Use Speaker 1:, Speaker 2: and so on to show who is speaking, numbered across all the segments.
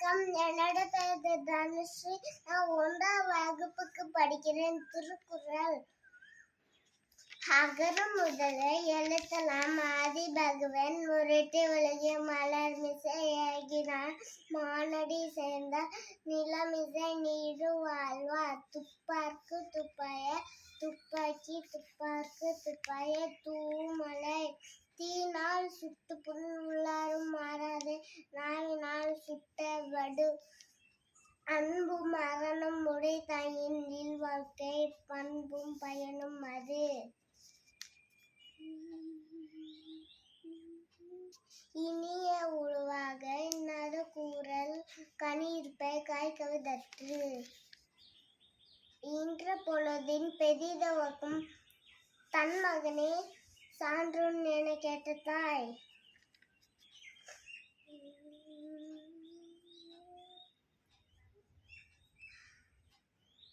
Speaker 1: வணக்கம். என்னோட பெயர் தனுஸ்ரீ நான் ஒன்றாம் வகுப்புக்கு படிக்கிறேன். திருக்குறள். அகர முதல எழுத்தலாம். ஆதி பகவன் முரட்டு உலகிய மலர் மிசை ஏகினான் மானடி சேர்ந்த நிலமிசை நீடு வாழ்வா துப்பார்க்கு துப்பாய துப்பாக்கி துப்பார்க்கு துப்பாய தூமலை. தீனால் சுட்டு புல் உள்ளாரும் மாறாது நாயினால் சுட்ட வடு அன்பும் மரணம் உடை தாயின் வாழ்க்கை பண்பும் பயனும் அது. இனிய உருவாக நடுக்கூறல் கணியிருப்பை காய்கவிதற்று. இன்ற பொழுதின் பெரிதவர்க்கும் தன் மகனே சான்றோன் என கேட்ட தாய்.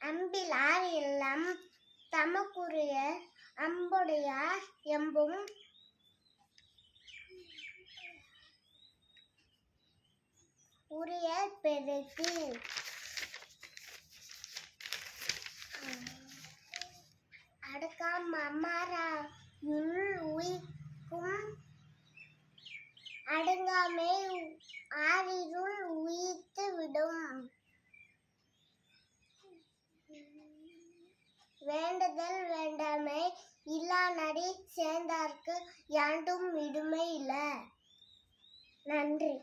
Speaker 1: அம்பிலார் இல்லம் தமக்குரிய அம்புடையார் எம்பும். உரிய பெருக்கு. அடக்காம் அம்மாரா உள் உயிர்க்கும். அடங்காமை ஆறிருள் உயிர்த்து விடும் வேண்டுதல் வேண்டாமை இல்லா நடி சேர்ந்தார்க்கு யாண்டும் விடுமை இல்லை. நன்றி.